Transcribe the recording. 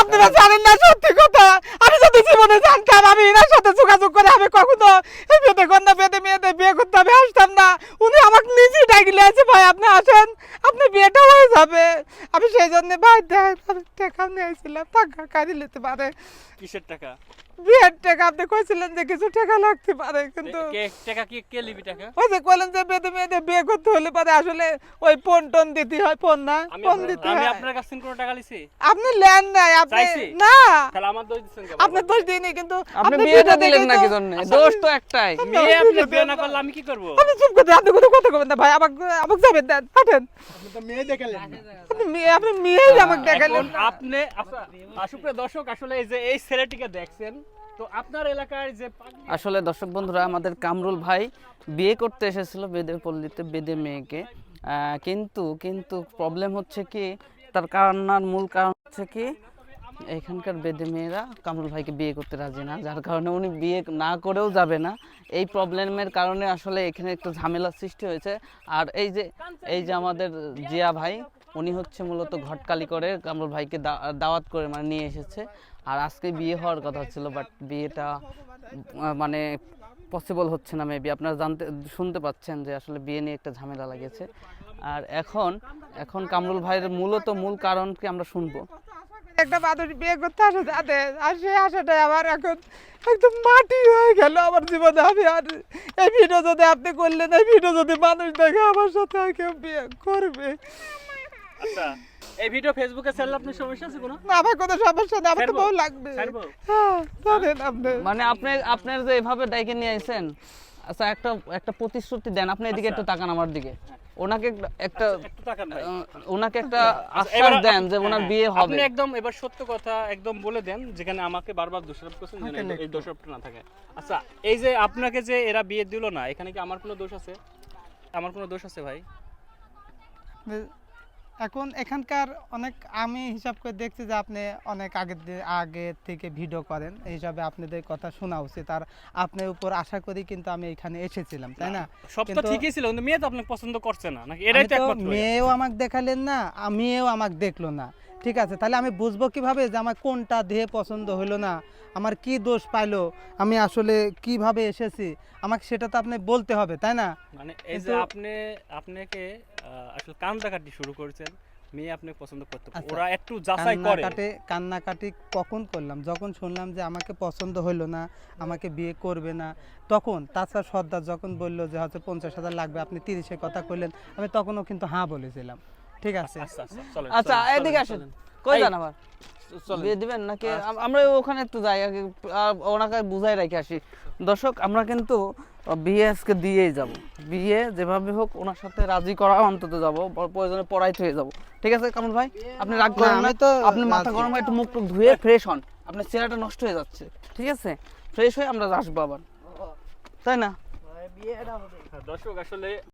আপনারা জানেন না সত্যি কথা? আমি যদি জীবনে জানতাম আমি এনার সাথে যোগাযোগ করে আমি কখনো বেদে কন্যা বেদে মেয়েদের বিয়ে করতে আমি আসতাম না। উনি আমাকে নিজেই ডাকিলে আছে ভাই আপনি আসেন। আপনি বিয়েটা হয়ে যাবে। আমি সেই জন্য ভাই টাকা নিয়েছিলাম টাকা কাজে নিতে পারে। কিসের টাকা? বিয়ের টাকা আপনি কইছিলেন যে কিছু টাকা লাগতে পারে কিন্তু টাকা কি কে লিবি টাকা? ওই যে কইলেন যে বেদে মেয়েদের বিয়ে করতে হলে পারে আসলে ওই ফোন টোন দিতে হয় ফোন না ফোন দিতে আমি আপনার কাছ থেকে কোনো টাকা লিছি? আপনি লেন নাই আপনি না। তাহলে আমার দোষ কেন? আপনি দোষ দিইনি কিন্তু আপনি বিয়েটা দিলেন না কি জন্য দোষ তো একটাই। মেয়ে আপনি বিয়ে না করলে আমি কি করব? আপনি চুপ করতে আপনি কোনো কথা কবেন না ভাই আমাকে আমাকে যাবেন দেন পাঠেন আপনি মেয়ে আপনি মেয়েই আমাকে দেখালেন আপনি আচ্ছা, সুপ্রিয় দর্শক আসলে এই যে এই ছেলেটিকে দেখছেন আসলে দর্শক বন্ধুরা, আমাদের কামরুল ভাই বিয়ে করতে এসেছিল বেদে পল্লীতে বেদে মেয়েকে। কিন্তু কিন্তু প্রবলেম হচ্ছে কি, তার কান্নার মূল কারণ হচ্ছে কি, এখানকার বেদে মেয়েরা কামরুল ভাইকে বিয়ে করতে রাজি না, যার কারণে উনি বিয়ে না করেও যাবে না। এই প্রবলেমের কারণে আসলে এখানে একটু ঝামেলার সৃষ্টি হয়েছে। আর এই যে এই যে আমাদের জিয়া ভাই, উনি হচ্ছে মূলত ঘটকালি করে কামরুল ভাইকে দাওয়াত করে মানে নিয়ে এসেছে। আর আজকে বিয়ে হওয়ার কথা ছিল বাট বিয়েটা মানে পসিবল হচ্ছে না মেবি আপনারা জানতে শুনতে পাচ্ছেন যে আসলে বিয়ে নিয়ে একটা ঝামেলা লাগেছে আর এখন এখন কামরুল ভাইয়ের মূলত মূল কারণ কি আমরা শুনব। একটা বাদুড়ি বিয়ে করতে আসে যাতে আর সেই আশাটাই আমার এখন একদম মাটি হয়ে গেল আমার জীবনে। আমি আর এই ভিডিও যদি আপনি করলেন এই ভিডিও যদি মানুষ দেখে আমার সাথে আর কেউ বিয়ে করবে। আচ্ছা। এই ভিডিও ফেসবুকে ছাড়লে আপনার সমস্যা আছে কোনো? না আমার কোনো সমস্যা নেই আমার তো? বউ লাগবে। ছাড়বো? হ্যাঁ জানেন আপনি। মানে আপনি আপনার যে এভাবে ডাইকে নিয়ে আইছেন আচ্ছা একটা একটা প্রতিশ্রুতি দেন আপনি এদিকে একটু তাকান আমার দিকে। ওনাকে একটা- তাকান ওনাকে একটা আচ্ছা, আশ্বাস দেন যে ওনার হ্যাঁ, বিয়ে হবে। আপনি একদম এবার সত্য কথা একদম বলে দেন যেখানে আমাকে বারবার দোষারোপ করছেন যেন এই- এই দোষারোপটা না থাকে। আচ্ছা এই যে আপনাকে যে এরা বিয়ে দিল না এখানে কি আমার কোনো দোষ আছে? আমার কোনো দোষ আছে ভাই? এখন এখানকার অনেক আমি হিসাব করে দেখছি যে আপনি অনেক আগে আগে থেকে ভিডিও করেন। এই হিসাবে আপনাদের কথা শোনা উচিত। আর আপনার উপর আশা করি কিন্তু আমি এখানে এসেছিলাম তাই না? সব তো ঠিকই ছিল কিন্তু মেয়ে তো আপনাকে পছন্দ করছে না নাকি এটাই তো মেয়েও আমাকে দেখালেন না আমিও মেয়েও আমাকে দেখল না। ঠিক আছে তাহলে আমি বুঝব কীভাবে যে আমার কোনটা দেহে পছন্দ হলো না আমার কি দোষ পাইলো আমি আসলে কীভাবে এসেছি আমাকে সেটা তো আপনি বলতে হবে তাই না? মানে এই যে আপনি আপনাকে আসলে কান্দাকাটি শুরু করেছেন মেয়ে আপনি পছন্দ করতে আচ্ছা। ওরা একটু যাচাই করে। কান্নাকাটি কান্নাকাটি কখন করলাম? যখন শুনলাম যে আমাকে পছন্দ হলো না আমাকে বিয়ে করবে না তখন তাছাড়া সর্দার যখন বলল যে হয়তো পঞ্চাশ হাজার লাগবে আপনি তিরিশের কথা করলেন আমি তখনও কিন্তু হ্যাঁ বলেছিলাম। ঠিক আছে। আচ্ছা আচ্ছা আচ্ছা চলেন, এদিকে আসেন। কই যান আবার? দিবেন নাকি? আমরা ওখানে একটু যাই আগে ওনাকে বুঝাই রেখে আসি। দর্শক আমরা কিন্তু বিয়ে আজকে দিয়েই যাব। বিয়ে যেভাবে হোক ওনার সাথে রাজি করা অন্তত যাব। প্রয়োজনে পড়াইতে হয়ে যাব। ঠিক আছে কামল ভাই? আপনি রাগ করেন আমি না। তো আপনি মাথা। গরম একটু মুখ টুক ধুয়ে ফ্রেশ হন। আপনার চেহারাটা নষ্ট হয়ে যাচ্ছে। ঠিক আছে? ফ্রেশ হয়ে আমরা আসব আবার। তাই না? দর্শক আসলে